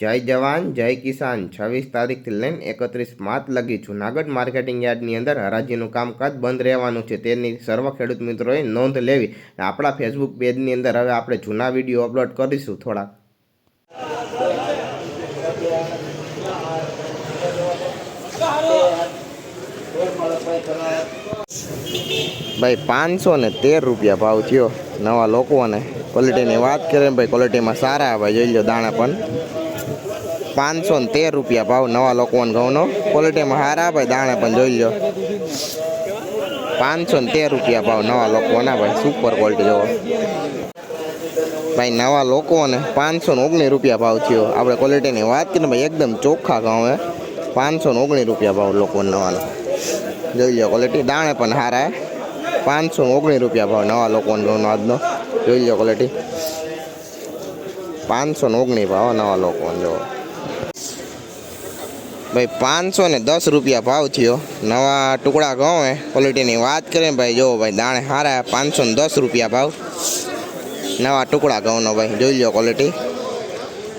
જય જવાન, જય કિસાન. છવ્વીસ તારીખથી લઈને એકત્રીસ માર્ચ લગી જુનાગઢ માર્કેટિંગ યાર્ડની અંદર હરાજીનું કામકાજ બંધ રહેવાનું છે. તેની સર્વ ખેડૂત મિત્રોએ નોંધ લેવી. આપણા ફેસબુક પેજની અંદર હવે આપણે જૂના વીડિયો અપલોડ કરીશું થોડાક ભાઈ, પાંચસો ને તેર રૂપિયા ભાવ થયો નવા લોકોને. ક્વોલિટીની વાત કરીએ ભાઈ ક્વોલિટીમાં સારા, ભાઈ, જોઈ લો દાણા પણ. પાંચસો ને તેર રૂપિયા ભાવ નવા લોકોને ઘઉંનો. ક્વોલિટીમાં હારા ભાઈ, દાણે પણ જોઈ લો પાંચસો ને તેર રૂપિયા ભાવ નવા લોકોના ભાઈ સુપર ક્વોલિટી જોવો. ભાઈ, નવા લોકોને પાંચસો ને ઓગણીસ રૂપિયા ભાવ થયો. આપણે ક્વોલિટીની વાત કરીને ભાઈ, એકદમ ચોખ્ખા ઘઉં હે. પાંચસો ને ઓગણીસ રૂપિયા ભાવ લોકોને નવાનો. જોઈ લો ક્વોલિટી દાણે પણ હારા પાંચસો ઓગણીસ રૂપિયા ભાવ નવા લોકોને ઘઉંનો આજનો. જોઈ લો ક્વોલિટી પાંચસો ને ઓગણીસ ભાવ નવા લોકોને જો ભાઈ પાંચસો ને દસ રૂપિયા ભાવ થયો. નવા ટુકડા ઘઉં હે ક્વોલિટીની વાત કરીએ ભાઈ, જો ભાઈ દાણે સારા પાંચસો ને દસ રૂપિયા ભાવ. નવા ટુકડા ઘઉંનો ભાઈ, જોઈ લો ક્વોલિટી.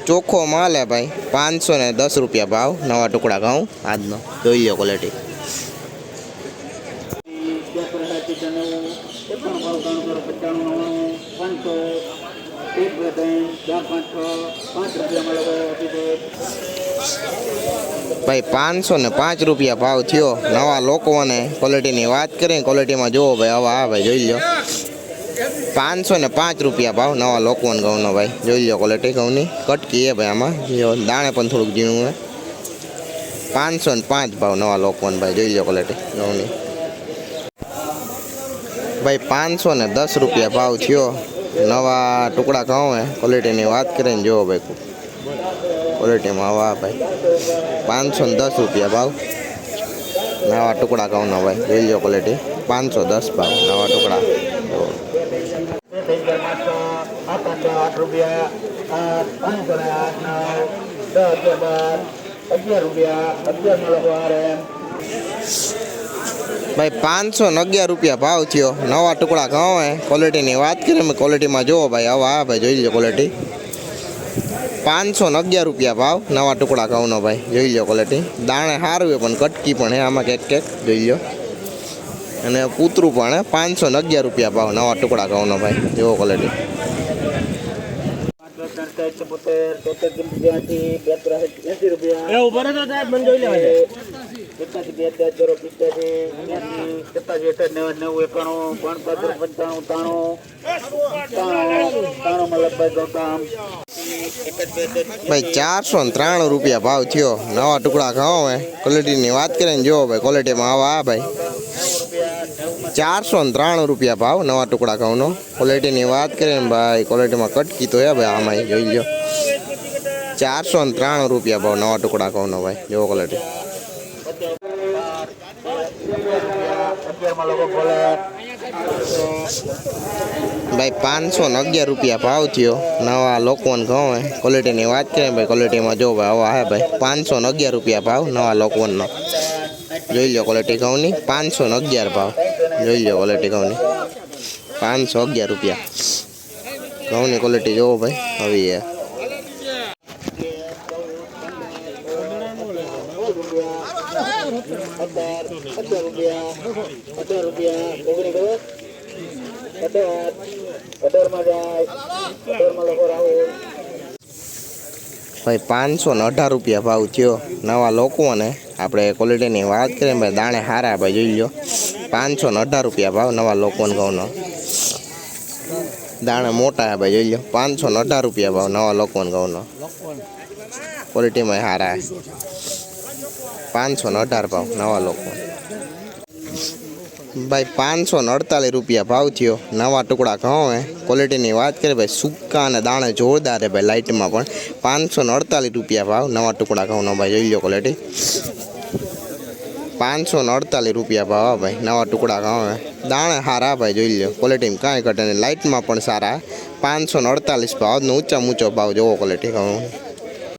ચોખ્ખો માલ હે ભાઈ, પાંચસો ને દસ રૂપિયા ભાવ, નવા ટુકડા ઘઉં આજનો. જોઈ લો ક્વોલિટી. ભાઈ, પાંચસો ને પાંચ રૂપિયા ભાવ થયો. નવા લોકોને ક્વોલિટીની વાત કરીએ ક્વોલિટીમાં જુઓ ભાઈ, હવે આ ભાઈ જોઈ લો પાંચસો ને પાંચ રૂપિયા ભાવ નવા લોકોને ઘઉંનો ભાઈ. જોઈ લો ક્વોલિટી ઘઉંની. કટકી એ ભાઈ આમાં. જો દાણે પણ થોડુંક ઝીણું હોય. પાંચસો ને પાંચ ભાવ નવા લોકોને ભાઈ. જોઈ લો ક્વોલિટી ઘઉંની. ભાઈ, પાંચસો ને દસ રૂપિયા ભાવ થયો. નવા ટુકડા ઘઉં હે. ક્વોલિટીની વાત કરીને જુઓ ભાઈ. ક્વોલિટીમાં હવા ભાઈ. પાંચસો ને દસ રૂપિયા ભાવ. નવા ટુકડા ઘઉંનો ભાઈ જોઈ લો ક્વોલિટી પાંચસો દસ ભાવ, નવા ટુકડા. જુઓ. આઠ રૂપિયા આઠ પાંચસો ને આઠ નવ દસ અગિયાર બાર અગિયાર રૂપિયા અગિયાર નો લખો આરે ભાઈ, પાંચસો ને અગિયાર રૂપિયા ભાવ થયો. નવા ટુકડા ઘઉં હે ક્વોલિટીની વાત કરીએ, અમે ક્વોલિટીમાં જુઓ ભાઈ. હવે આ ભાઈ, જોઈ લો ક્વોલિટી પાંચસો ને અગિયાર રૂપિયા ભાવ નવા ટુકડા ઘઉંનો ભાઈ જોઈ લો ક્વોલિટી દાણે સારું પણ કટકી પણ હે આમાં કેક કેક જોઈ લો અને કૂતરું પણ હે પાંચસો ને અગિયાર રૂપિયા ભાવ નવા ટુકડા ઘઉંનો ભાઈ જેવો ક્વોલિટી ત્રણ એકાસી બે ત્રણ ચોરો એસી સત્તાસી અઠાસી નેવું નેવું એકાણું પાંચ પાંચ પંચાણું તાણું તાણું તાણું માં લગભગ કામ ભાઈ ચારસો ને ત્રાણું રૂપિયા ભાવ થયો નવા ટુકડા ઘઉં હે ક્વોલિટીની વાત કરીને જુઓ ભાઈ ક્વોલિટીમાં આવા આ ભાઈ ચારસો ને ત્રાણું રૂપિયા ભાવ નવા ટુકડા ઘઉંનો ક્વોલિટીની વાત કરીએ ને ભાઈ ક્વોલિટીમાં કટકી તો હે ભાઈ આમાં જોઈ લો ચારસો ને ત્રાણું રૂપિયા ભાવ નવા ટુકડા ઘઉંનો ભાઈ જુઓ ક્વોલિટી ભાઈ, પાંચસો ને અગિયાર રૂપિયા ભાવ થયો. નવા લોકોને ઘઉં ક્વોલિટીની વાત કરીએ ભાઈ ક્વોલિટીમાં જો ભાઈ આવા હે ભાઈ, પાંચસો ને અગિયાર રૂપિયા ભાવ નવા લોકોનો જોઈ લો ક્વોલિટી ઘઉંની, પાંચસો ને અગિયાર ભાવ. જોઈ લો ક્વોલિટી ઘઉંની. પાંચસો અગિયાર રૂપિયા. ઘઉંની ક્વોલિટી જોવો ભાઈ આવી ભાઈ, પાંચસો ને અઢાર રૂપિયા ભાવ થયો નવા લોકોને. આપણે ક્વોલિટીની વાત કરીએ ભાઈ, દાણે સારા ભાઈ, જોઈ લો પાંચસો ને અઢાર રૂપિયા ભાવ નવા લોકોને ઘઉંનો. દાણા મોટા, ભાઈ, જોઈ લો પાંચસો ને અઢાર રૂપિયા ભાવ નવા લોકોને ઘઉંનો. ક્વોલિટીમાં સારા હે પાંચસો ને અઢાર ભાવ, નવા લોકો. ભાઈ, પાંચસો ને અડતાલીસ રૂપિયા ભાવ થયો. નવા ટુકડા ઘઉં, હે. ક્વોલિટીની વાત કરીએ, ભાઈ, સૂકા અને દાણે જોરદાર હે ભાઈ લાઇટમાં પણ. પાંચસો ને અડતાલીસ રૂપિયા ભાવ, નવા ટુકડા ઘઉંનો, ભાઈ, જોઈ લો ક્વોલિટી પાંચસો ને અડતાલીસ રૂપિયા ભાવ ભાઈ, નવા ટુકડા ઘઉં, હે. દાણે સારા, ભાઈ, જોઈ લો. ક્વોલિટીમાં કાંઈ ઘટે નહીં. લાઇટમાં પણ સારા. પાંચસો ને અડતાલીસ ભાવ ઊંચા ઊંચો ભાવ, જોવો ક્વોલિટી ઘઉં